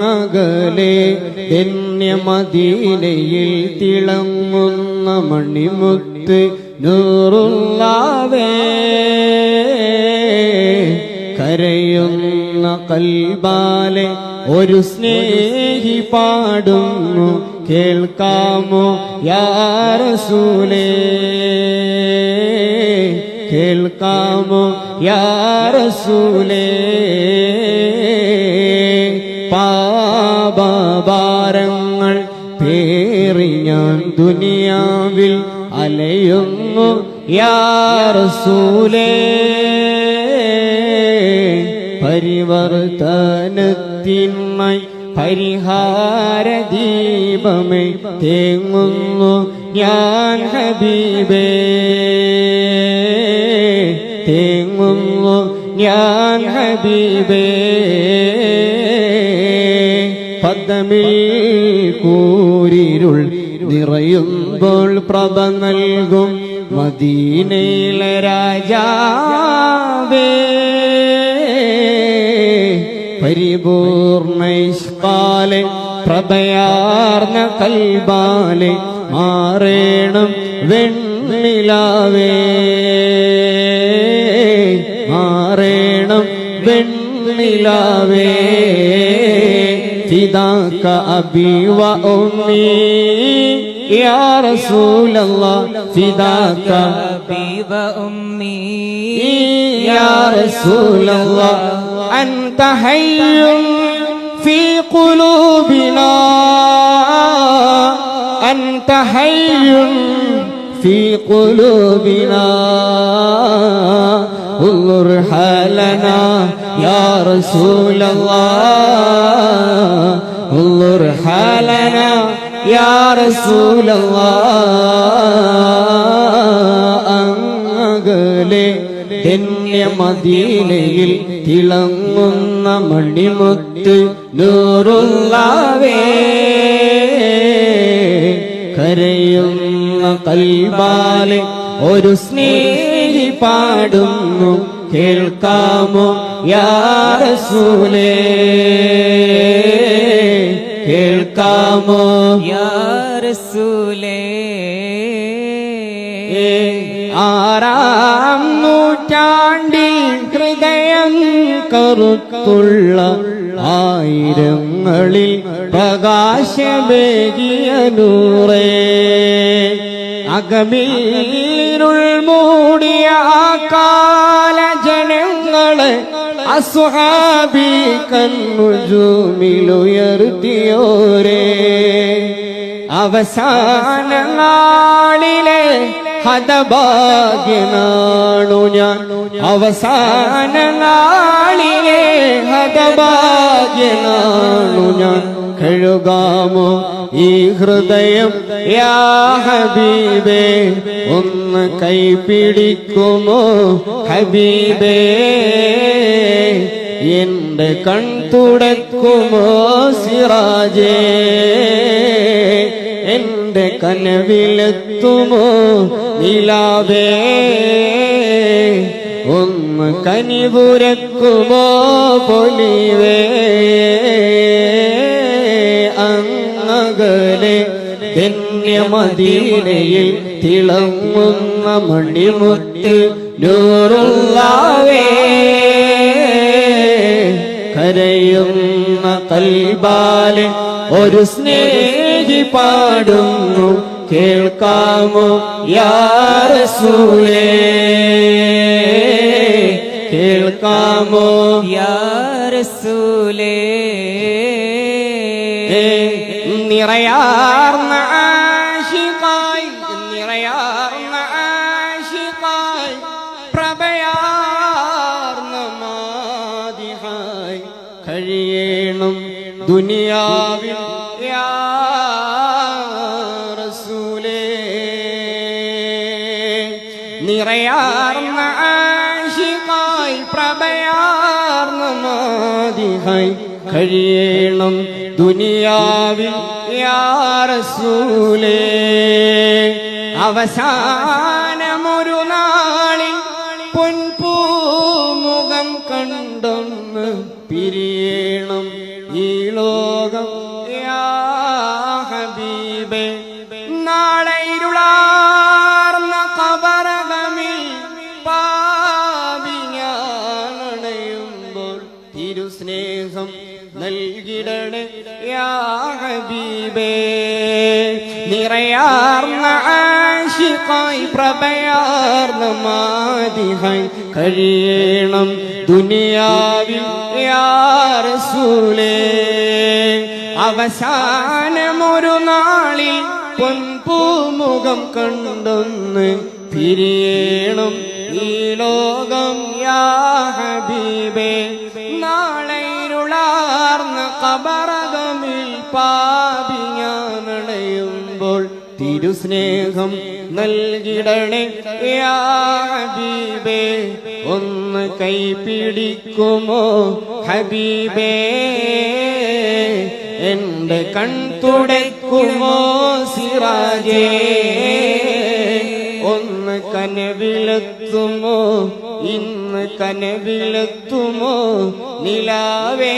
അങ്ങകലെ ധന്യമദീനയിൽ തിളങ്ങുന്ന മണിമുത്ത് നൂറുള്ളവേ കരയുന്ന കൽബാലെ ഒരു സ്നേഹി പാടുന്നു. കേൾക്കാമോ യാരസൂലേ കേൾക്കാമോ യാരസൂലേ പാപഭാരങ്ങൾ പേറി ഞാൻ ദുനിയാവിൽ അലയുന്നു. യാറസൂലേ പരിവർത്തനത്തിന്മൈ പരിഹാര ദീപമേ തേങ്ങുന്നു. ഞാൻ ഹബീബേ തേങ്ങുന്നു. ഞാൻ ഹബീബേ പദമിൽ കൂരിരുൾ നിറയുമ്പോൾ പ്രഭ നൽകും മദീനയിലെ രാജാവേ. പരിപൂർണ ഇഷ്കാലെ പ്രഭയാർന്ന കൽബാലെ മാറേണം വെണ്ണിലാവേ. മാറേണം വെണ്ണിലാവേ. فداك أبي وأمي. يا رسول الله فداك أبي وأمي. يا رسول الله أنت حي في قلوبنا. أنت حي في قلوبنا. انظر حالنا يا رسول الله انظر حالنا يا رسول الله അകലെ ധന്യമദീനയിൽ തിളങ്ങുന്ന മണിമുത്ത് നൂറുള്ളവേ കരയുന്ന കൽബാലെ ഒരു സ്നേഹി പാടുന്നു. കേൾക്കാമോ? യാറസൂലേ കേൾക്കാമോ? യാറസൂലേ ആറാം നൂറ്റാണ്ടിൽ ഹൃദയം കറുത്തുള്ള ആയിരങ്ങളിൽ പ്രകാശമേകിയ നൂറേ. അകമീരുൾ മൂടിയ കാല ജനങ്ങളെ അസ്ഹാബി കണ്ണുജൂമിലുയർത്തിയോരേ അവസാന നാളിലെ ഹതഭാഗ്യനാണു ഞാൻ. അവസാന നാളിലെ ഹതഭാഗ്യനാണു ഞാൻ. കഴുകാമോ? ഈ ഹൃദയം യാ ഹബീബേ ഒന്ന് കൈപിടിക്കുമോ? ഹബീബേ എന്റെ കൺ തുടക്കുമോ സിറാജേ? എന്റെ കനവിലെത്തുമോ നിലാവേ ഒന്ന് കനിപുരക്കുമോ പൊലിവേ? ധന്യമദീനയിൽ തിളങ്ങുന്ന മണിമുത്ത് നൂറുള്ളാവേ. കരയുന്ന കൽബാൽ ഒരു സ്നേഹി പാടുന്നു. കേൾക്കാമോ യാസൂലേ കേൾക്കാമോ യാസൂലേ നിറയാർന്ന ദുനിയാവിൽ റസൂലേ. നിറയാർന്ന ആശിമായി പ്രഭയാർന്ന മാതിഹായി കഴിയണം ദുനിയാവിൽ യാ റസൂലേ. നാളിൽ പൊൻപൂമുഖം കണ്ടൊന്ന് പിരിയണം ഈ ലോകം. ഹബീബേ നാളെ ഇരുളാർന്ന കബറകമിൽ പാപിയാണയുമ്പോൾ തിരുസ്നേഹം നൽകിടണേ. യാ ഹബീബേ നിറയാർന്ന ആശിക്കായി പ്രഭയാർന്ന മാതിഹായി കഴിയണം ദുനിയാവിൽ യാറസൂലേ അവസാനമൊരു നാളിൽ പൊൻപൂമുഖം കണ്ടൊന്ന് പിരിയണം ഈ ലോകം യാ ഹബീബേ. നാളെ ഇരുളാർന്ന കബറകമിൽ പാപിയാണടയുമ്പോൾ തിരുസ്നേഹം നൽകിടണേ. ഹബീബേ ഒന്ന് കൈപിടിക്കുമോ? ഹബീബേ എന്റെ കൺ തുടയ്ക്കുമോ സിറാജേ? ഒന്ന് കനവിലെത്തുമോ ഇന്ന് കനവിലെത്തുമോ നിലാവേ.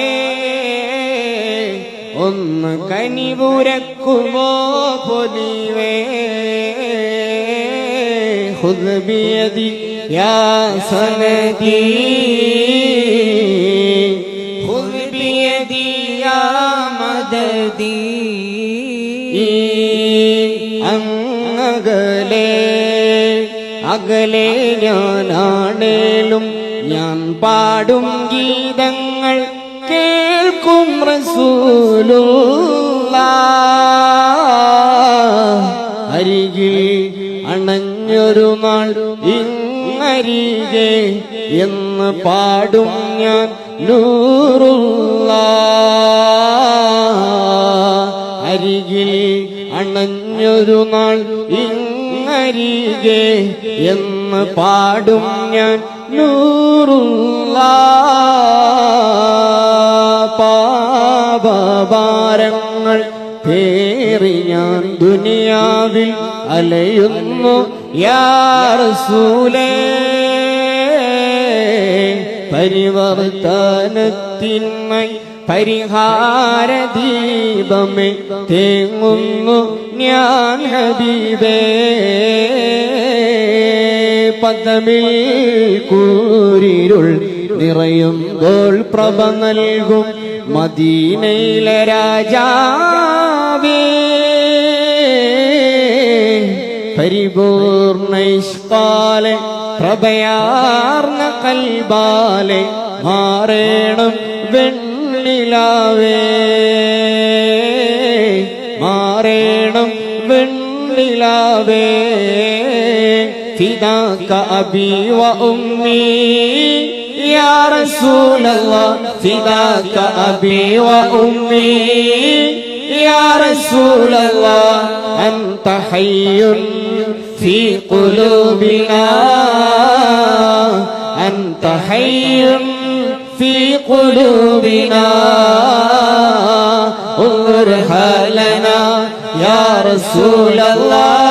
ഒന്ന് കനിവുരക്കുമോ പൊലിവേ? ഹുദ്ബിയതി യാസനദീ. ഹുദ്ബിയതി യാമദദീ. അങ്ങകലേ അകലെ ഞാനാണേലും ഞാൻ പാടും ഗീതങ്ങൾ റസൂലുള്ള അരികിൽ അണഞ്ഞൊരു നാൾ ഇന്നരികെ എന്ന് പാടും ഞാൻ നൂറുള്ള അരികിൽ അണഞ്ഞൊരു നാൾ ഇന്നരികെ എന്ന് പാടും ഞാൻ നൂറുള്ള പാപഭാരങ്ങൾ പേറി ഞാൻ ദുനിയാവിൽ അലയുന്നു. യാറസൂലേ പരിവർത്തനത്തിന്മൈ പരിഹാര ദീപമേ തേങ്ങുന്നു. ഞാൻ ഹബീബേ പദമിൽ കൂരിരുൾ നിറയുമ്പോൾ പ്രഭ നൽകും. മദീനയിലെ രാജാവേ പരിപൂർണ ഇഷ്കാലെ പ്രഭയാർന്ന കൽബാലെ മാറേണം വെണ്ണിലാവേ മാറേണം വെണ്ണിലാവേ. ഫിദാക അബി വ ഉമ്മി يا رسول الله فداك أبي وأمي. يا رسول الله أنت حي في قلوبنا. أنت حي في قلوبنا. انظر حالنا يا رسول الله.